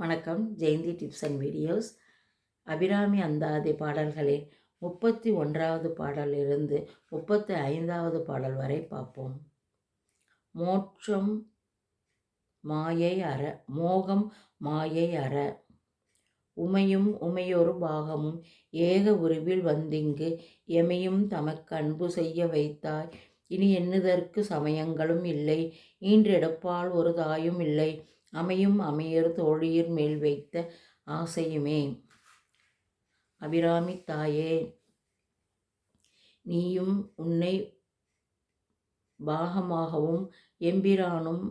வணக்கம். Jayanthi tips and videos. Abirami Anthadhi பாடல்களில் முப்பத்தி ஒன்றாவது பாடலிலிருந்து முப்பத்தி ஐந்தாவது பாடல் வரை பார்ப்போம். மோட்சம் மாயை அற மோகம் மாயை அற. உமையும் உமையொரு பாகமும் ஏக உருவில் வந்திங்கு எமையும் தமக்கு அன்பு செய்ய வைத்தாய். இனி எண்ணுதற்கு சமயங்களும் இல்லை ஈன்றெடுப்பால் ஒரு தாயும் இல்லை. அமையும் அமையர் தோழியர் மேல் வைத்த ஆசையுமே. அபிராமி தாயே நீயும் உன்னை பாகமாகவும் எம்பிரானும்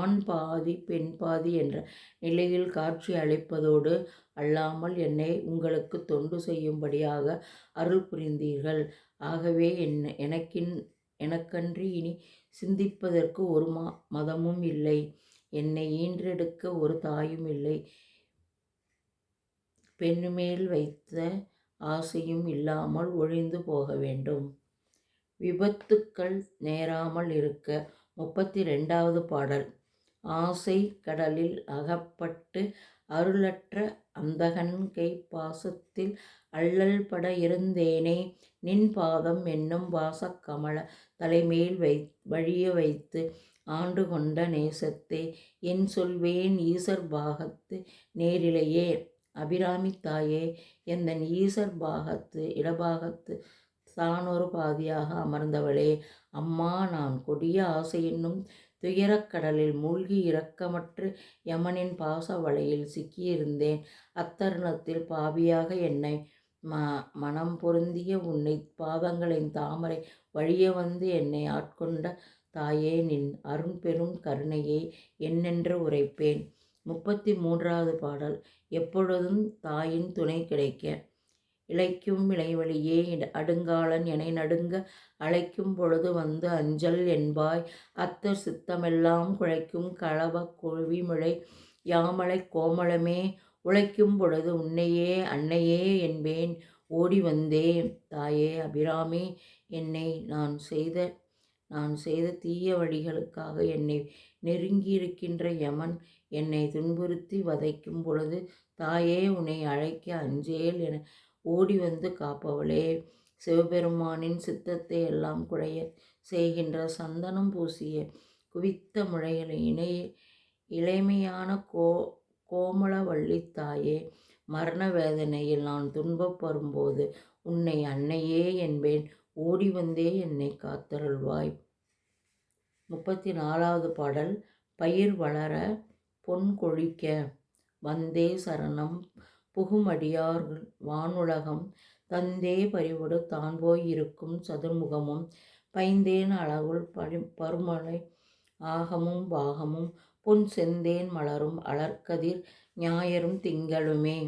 ஆண் பாதி பெண் பாதி என்ற நிலையில் காட்சி அளிப்பதோடு அல்லாமல் என்னை உங்களுக்கு தொண்டு செய்யும்படியாக அருள் புரிந்தீர்கள். ஆகவே என் எனக்கின் எனக்கன்றி இனி சிந்திப்பதற்கு ஒரு மா மதமும் இல்லை. என்னை ஈன்றெடுக்க ஒரு தாயும் இல்லை. பெண்ணுமேல் வைத்த ஆசையும் இல்லாமல் ஒழிந்து போக வேண்டும். விபத்துக்கள் நேராமல் இருக்க. முப்பத்தி ரெண்டாவது பாடல். ஆசை கடலில் அகப்பட்டு அருளற்ற அந்தகன் கை பாசத்தில் அள்ளல் பட இருந்தேனே. நின் பாதம் என்னும் வாசக்கமல தலைமேல் வை வழிய வைத்து ஆண்டு கொண்ட நேசத்தே என் சொல்வேன் ஈசர் பாகத்து நேரிலேயே. அபிராமி தாயே எந்தன் ஈசர் பாகத்து இடபாகத்து தானொரு பாதியாக அமர்ந்தவளே. அம்மா நான் கொடிய ஆசை என்னும் துயரக்கடலில் மூழ்கி இரக்கமற்று யமனின் பாச வலையில் சிக்கியிருந்தேன். அத்தருணத்தில் பாவியாக என்னை ம மனம் பொருந்திய உன்னை பாதங்களின் தாமரை வழிய வந்து என்னை ஆட்கொண்ட தாயே நின் அரும்பெரும் கருணையை என்னென்று உரைப்பேன். முப்பத்தி மூன்றாவது பாடல். எப்பொழுதும் தாயின் துணை கிடைக்க. இழைக்கும் இளைவழியே அடுங்காலன் என நடுங்க அழைக்கும் பொழுது வந்து அஞ்சல் என்பாய். அத்தர் சித்தமெல்லாம் குழைக்கும் களவ கொழுவிமிழை யாமலை கோமளமே. உழைக்கும் பொழுது உன்னையே அன்னையே என்பேன். ஓடி வந்தே தாயே அபிராமி என்னை நான் செய்த நான் செய்த தீய வழிகளுக்காக என்னை நெருங்கியிருக்கின்ற யமன் என்னை துன்புறுத்தி வதைக்கும் பொழுது தாயே உன்னை அழைக்க அஞ்சேல் என ஓடி வந்து காப்பவளே. சிவபெருமானின் சித்தத்தை எல்லாம் குழைய செய்கின்ற சந்தனம் பூசிய குவித்த முளைகளை இணைய இளமையான கோ கோமளவள்ளி தாயே மரண வேதனையில் நான் துன்பப்படும்போது உன்னை அன்னையே என்பேன். ஓடி வந்தே என்னை காத்தருள்வாய். முப்பத்தி நாலாவது பாடல் பயிர் வளர பொன் கொழிக்க. வந்தே சரணம் புகுமடியார்கள் வானுலகம். தந்தே பறிவுடு தான் போய் இருக்கும் சதுர்முகமும். பைந்தேன் அளவுள் பரி பருமலை ஆகமும் பாகமும். பொன் செந்தேன் மலரும் அலர்கதிர் ஞாயரும் திங்களுமே.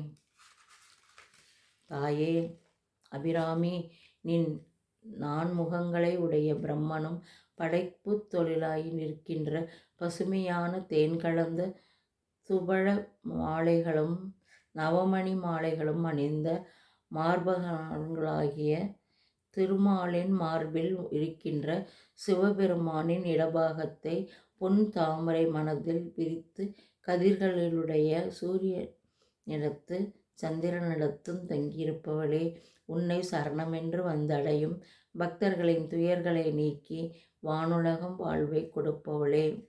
தாயே அபிராமி நின் நான்முகங்களை உடைய பிரம்மனும் படைப்பு தொழிலாய் நிற்கின்ற பசுமையான தேன் கலந்த துபழ மாலைகளும் நவமணி மாலைகளும் அணிந்த மார்பகங்களாகிய திருமாலின் மார்பில் இருக்கின்ற சிவபெருமானின் இடபாகத்தை பொன் தாமரை மனதில் பிரித்து கதிர்களிலுடைய சூரிய நிலத்து சந்திரனிடத்தும் தங்கியிருப்பவளே உன்னை சரணமென்று வந்தடையும் பக்தர்களின் துயர்களை நீக்கி வானுலகம் வாழ்வை கொடுப்பவளே.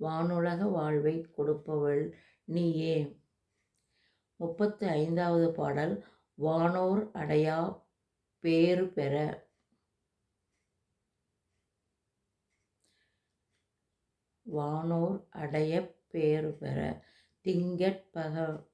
வானுலக வாழ்வை கொடுப்பவள் நீயே. முப்பத்தி ஐந்தாவது பாடல் வானோர் அடையா பேறு பெற. வானோர் அடைய பேறு பெற. திங்கட் பக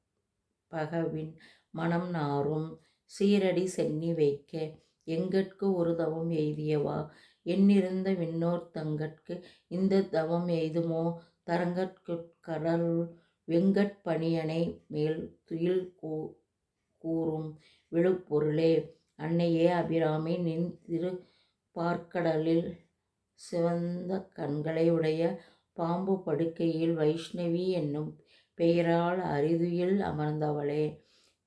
பகவின் மனம் நாரும் சீரடி சென்னி வைக்க. எங்கட்கு ஒரு தவம் எய்தியவா? எண்ணிருந்த விண்ணோர் தங்கட்கு இந்த தவம் எய்துமோ? தரங்கட்கு கடலுள் வெங்கட் பணியனை மேல் துயில் கூ கூறும் விழுப்பொருளே. அன்னையே அபிராமி நின் திரு பார்க்கடலில் சிவந்த கண்களை உடைய பாம்பு படுக்கையில் வைஷ்ணவி என்னும் பெயரால் அரிதுயில் அமர்ந்தவளே.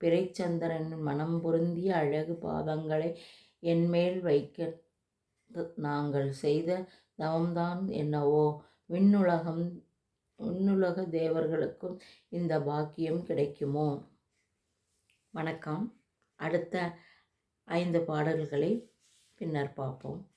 பிறைச்சந்திரன் மனம் பொருந்திய அழகு பாதங்களை என்மேல் வைக்க நாங்கள் செய்த தவம்தான் என்னவோ. விண்ணுலகம் விண்ணுலக தேவர்களுக்கும் இந்த பாக்கியம் கிடைக்குமோ? வணக்கம். அடுத்த ஐந்து பாடல்களை பின்னர் பார்ப்போம்.